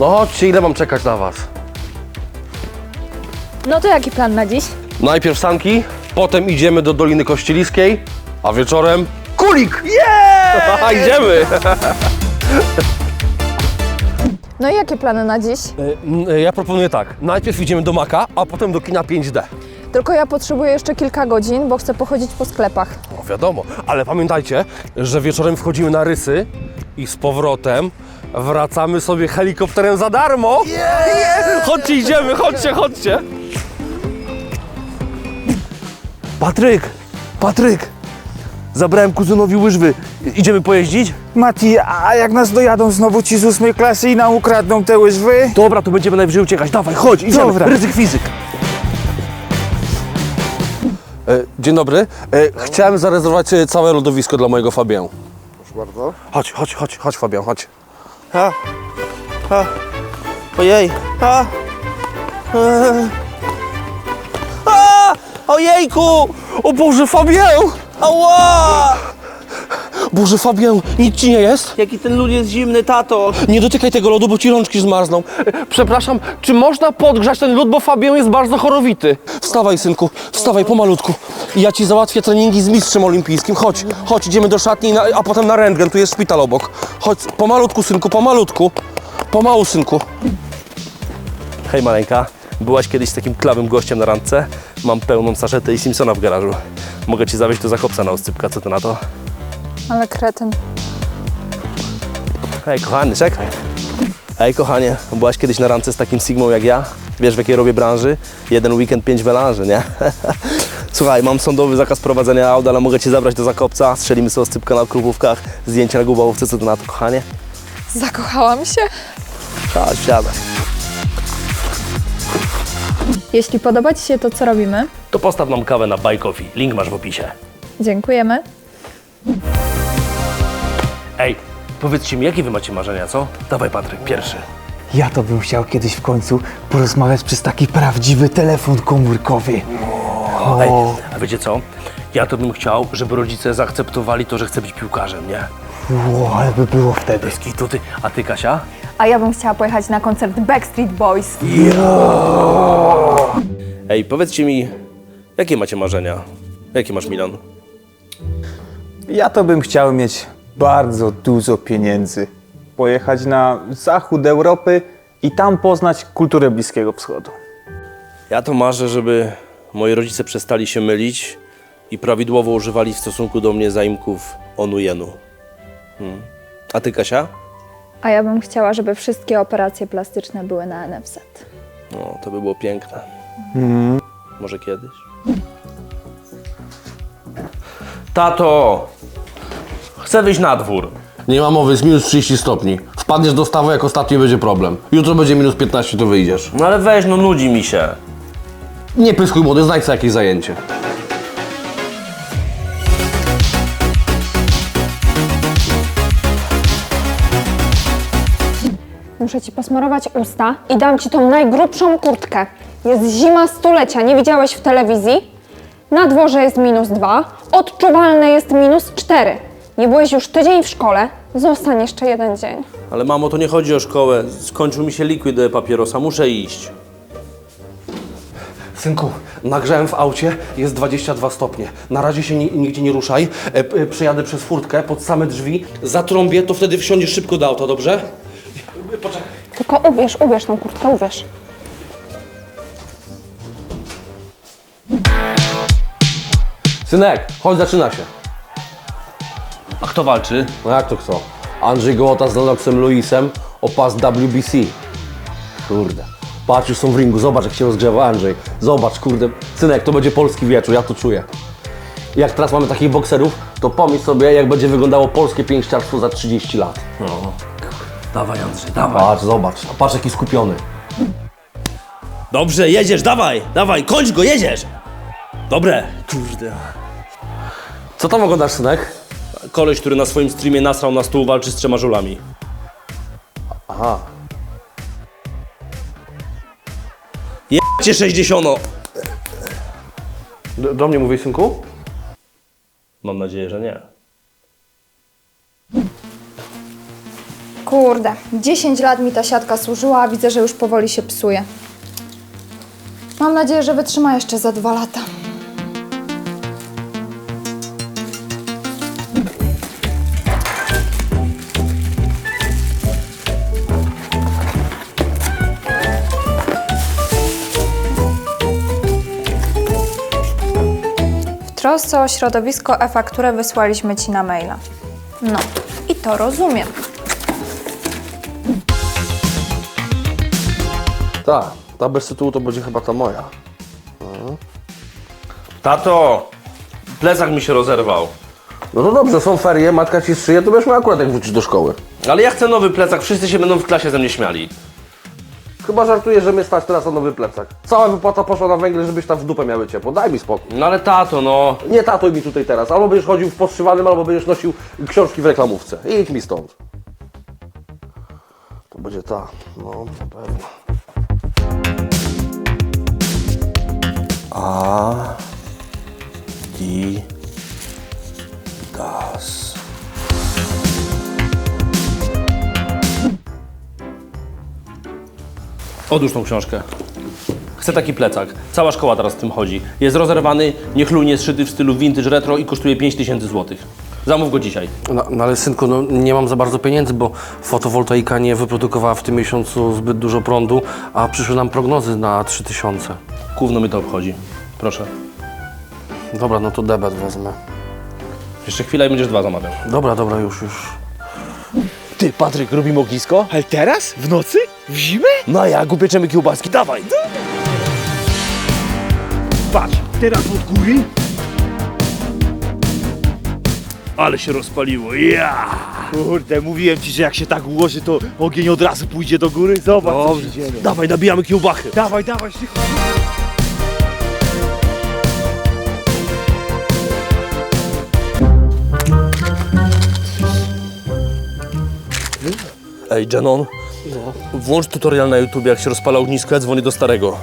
No chodźcie, ile mam czekać na was? No to jaki plan na dziś? Najpierw sanki, potem idziemy do Doliny Kościeliskiej, a wieczorem kulik! Yeah! Idziemy! No i jakie plany na dziś? E, Ja proponuję tak, najpierw idziemy do Maka, a potem do kina 5D. Tylko ja potrzebuję jeszcze kilka godzin, bo chcę pochodzić po sklepach. No wiadomo, ale pamiętajcie, że wieczorem wchodzimy na rysy i z powrotem wracamy sobie helikopterem za darmo. Yeah! Chodźcie, idziemy, chodźcie, chodźcie. Patryk, Patryk, zabrałem kuzynowi łyżwy. Idziemy pojeździć? Mati, a jak nas dojadą znowu ci z ósmej klasy i nam ukradną te łyżwy? Dobra, to będziemy najwyżej uciekać. Dawaj, chodź, idziemy. Dobra. Ryzyk fizyk. E, dzień dobry. E, chciałem zarezerwować e, całe lodowisko dla mojego Fabian. Proszę bardzo. Chodź, chodź, chodź, chodź Fabian, chodź. A, a, ojej, a, a, ojejku, O Boże, Fabian! ała, Boże, Fabian, nic ci nie jest? jaki ten lód jest zimny, tato. Nie dotykaj tego lodu, bo ci rączki zmarzną. E, Przepraszam, czy można podgrzać ten lód, bo Fabian jest bardzo chorowity? Wstawaj, synku, wstawaj pomalutku. Ja ci załatwię treningi z mistrzem olimpijskim. Chodź, chodź, idziemy do szatni, na- a potem na rentgen, tu jest szpital obok. Chodź, pomalutku, synku, pomalutku. Pomału, synku. Hej maleńka, byłaś kiedyś z takim klawym gościem na randce? Mam pełną saszetę i Simpsona w garażu. Mogę ci zawieźć do Zakopca na oscypka, co ty na to? Ale kretyn. Hej kochany, czekaj. Hej kochanie, byłaś kiedyś na randce z takim Sigmą jak ja? Wiesz w jakiej robię branży? Jeden weekend, pięć melanży, nie? Słuchaj, mam sądowy zakaz prowadzenia auta, ale mogę cię zabrać do Zakopca, strzelimy sobie oscypka na krupówkach, zdjęcia na gubałówce, co ty na to kochanie? Zakochałam się. Chodź, wsiadaj. Jeśli podoba Ci się to, co robimy, To postaw nam kawę na Buy Coffee, link masz w opisie. dziękujemy. Ej, powiedzcie mi, jakie wy macie marzenia, co? Dawaj Patryk, pierwszy. Ja to bym chciał kiedyś w końcu porozmawiać przez taki prawdziwy telefon komórkowy. Ej, a wiecie co? Ja to bym chciał, żeby rodzice zaakceptowali to, że chcę być piłkarzem, nie? Ło, ale by było wtedy. Bez kitu, ty. A ty, Kasia? A ja bym chciała pojechać na koncert Backstreet Boys. Ej, powiedzcie mi, jakie macie marzenia? Jakie masz, Milan? Ja to bym chciał mieć bardzo dużo pieniędzy. Pojechać na zachód Europy i tam poznać kulturę Bliskiego Wschodu. Ja to marzę, żeby moi rodzice przestali się mylić i prawidłowo używali w stosunku do mnie zaimków onu-jenu. Hmm. A ty, Kasia? A ja bym chciała, żeby wszystkie operacje plastyczne były na NFZ. No, to by było piękne. Może kiedyś? Tato! Chcę wyjść na dwór. Nie ma mowy, jest minus 30 stopni. Wpadniesz do stawu, jak ostatni będzie problem. Jutro będzie minus 15, to wyjdziesz. No ale weź, no nudzi mi się. Nie pyskuj młody, znajdź sobie jakieś zajęcie. Muszę ci posmarować usta i dam ci tą najgrubszą kurtkę. Jest zima stulecia, nie widziałeś w telewizji? Na dworze jest minus dwa, odczuwalne jest minus cztery. Nie byłeś już tydzień w szkole, zostań jeszcze jeden dzień. Ale mamo, to nie chodzi o szkołę. Skończył mi się liquid papierosa, muszę iść. Synku, nagrzałem w aucie, jest 22 stopnie. Na razie się ni- nigdzie nie ruszaj. E, p- przejadę przez furtkę pod same drzwi. Zatrąbię, to wtedy wsiądziesz szybko do auta, dobrze? Poczekaj. Tylko ubierz, ubierz tą kurtkę, ubierz. Synek, chodź, zaczyna się. A kto walczy? No jak to kto? Andrzej Gołota z Lennoxem Lewisem o pas WBC. Kurde. Patrz, już są w ringu, zobacz jak się rozgrzewa Andrzej. Zobacz, kurde. Synek, to będzie polski wieczór, ja to czuję. Jak teraz mamy takich bokserów, to pomyśl sobie, jak będzie wyglądało polskie pięściarstwo za 30 lat. No. Dawaj, Andrzej, dawaj. Patrz, zobacz, a patrz jaki skupiony. Dobrze, jedziesz, dawaj, dawaj, kończ go, jedziesz. Dobre. Kurde. Co tam oglądasz, synek? Koleś, który na swoim streamie nasrał na stół, walczy z trzema żulami. Aha. Jecie 60. Do, do mnie mówisz, synku? Mam nadzieję, że nie. Kurde, 10 lat mi ta siatka służyła, a widzę, że już powoli się psuje. Mam nadzieję, że wytrzyma jeszcze za dwa lata. Trosce o środowisko e-fakturę wysłaliśmy Ci na maila. No, i to rozumiem. Tak, ta bez tytułu to będzie chyba ta moja. Tato! Plecak mi się rozerwał. No to dobrze, są ferie, matka ci szyje, to będziesz miał akurat jak wrócić do szkoły. Ale ja chcę nowy plecak, wszyscy się będą w klasie ze mnie śmiali. Chyba żartujesz, że mnie stać teraz na nowy plecak. Cała wypłata poszła na węgiel, żebyś tam w dupę miały ciepło. Daj mi spokój. No ale tato, no. Nie tatuj mi tutaj teraz. Albo będziesz chodził w podszywanym, albo będziesz nosił książki w reklamówce. Idź mi stąd. To będzie ta. No, na pewno. A. Di. Das. Odłóż tą książkę. Chcę taki plecak. Cała szkoła teraz w tym chodzi. Jest rozerwany, niechlujnie zszyty w stylu vintage retro i kosztuje 5000 zł. Zamów go dzisiaj. No, no ale synku, no, nie mam za bardzo pieniędzy, bo fotowoltaika nie wyprodukowała w tym miesiącu zbyt dużo prądu, a przyszły nam prognozy na 3000. Gówno mnie to obchodzi. Proszę. Dobra, no to debet wezmę. Jeszcze chwilę i będziesz dwa zamawiał. Dobra, dobra, już, już. Ty, Patryk, robimy ognisko? Ale teraz? W nocy? W zimę? No a jak upieczemy kiełbaski? Dawaj! Patrz, teraz od góry. Ale się rozpaliło, ja! Kurde, mówiłem ci, że jak się tak ułoży, to ogień od razu pójdzie do góry. Zobacz, co się dzieje. Dawaj, nabijamy kiełbachy. Dawaj, dawaj, szybko. Ej, Janon, włącz tutorial na YouTube, jak się rozpala ognisko, ja dzwonię do starego.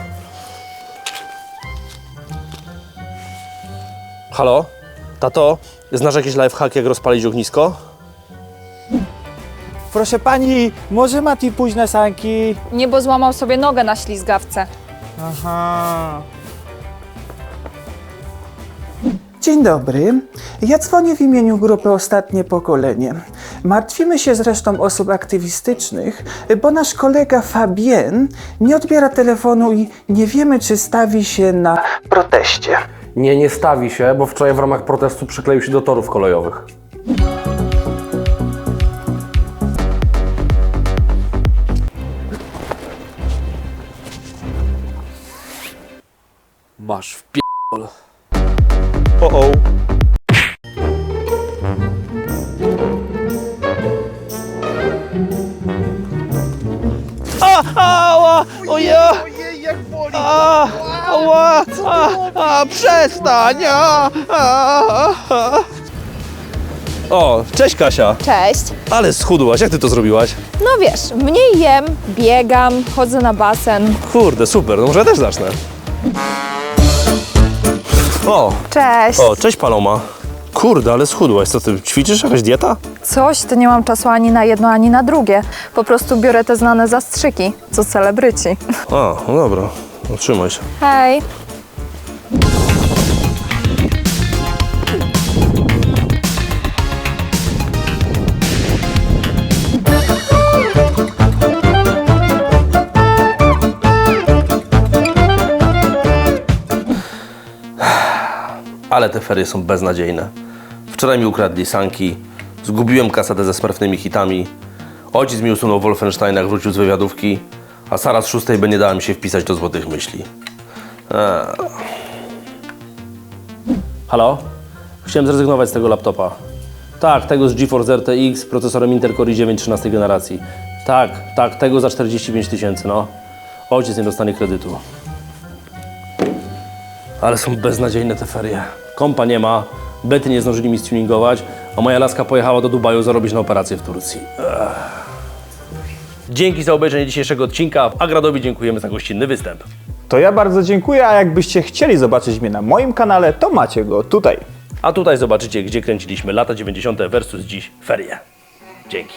Halo? Tato, znasz jakieś lifehack, jak rozpalić ognisko? Proszę pani, może Mati pójść na sanki? Nie, bo złamał sobie nogę na ślizgawce. Aha. Dzień dobry. Ja dzwonię w imieniu grupy Ostatnie Pokolenie. Martwimy się zresztą osób aktywistycznych, bo nasz kolega Fabien nie odbiera telefonu i nie wiemy, czy stawi się na proteście. Nie, nie stawi się, bo wczoraj w ramach protestu przykleił się do torów kolejowych. Masz w pie... O, o. Ała! Oja! A, ała! A, a, przestań! A, a, a. O, cześć Kasia. Cześć. Ale schudłaś, jak ty to zrobiłaś? No wiesz, mniej jem, biegam, chodzę na basen. Kurde, super, no może ja też zacznę. O, Cześć. o, cześć Paloma. Kurde, ale schudłaś, co ty, ćwiczysz jakaś dieta? Coś, to nie mam czasu ani na jedno, ani na drugie. Po prostu biorę te znane zastrzyki, co celebryci. A, no dobra, no, trzymaj się. Hej. Ale te ferie są beznadziejne. Wczoraj mi ukradli sanki, zgubiłem kasetę ze smartnymi hitami, ojciec mi usunął Wolfensteina, wrócił z wywiadówki, a Sara z szóstej by nie dała mi się wpisać do złotych myśli. Eee. Halo? Chciałem zrezygnować z tego laptopa. Tak, tego z GeForce RTX, procesorem Intel Core i9 13 generacji. Tak, tak, tego za 45 tysięcy, no. Ojciec nie dostanie kredytu. Ale są beznadziejne te ferie. Kompa nie ma, bety nie zdążyli mi stuningować, a moja laska pojechała do Dubaju zarobić na operację w Turcji. Ech. Dzięki za obejrzenie dzisiejszego odcinka, a Gradowi dziękujemy za gościnny występ. To ja bardzo dziękuję, a jakbyście chcieli zobaczyć mnie na moim kanale, to macie go tutaj. A tutaj zobaczycie, gdzie kręciliśmy lata 90. versus dziś ferie. Dzięki.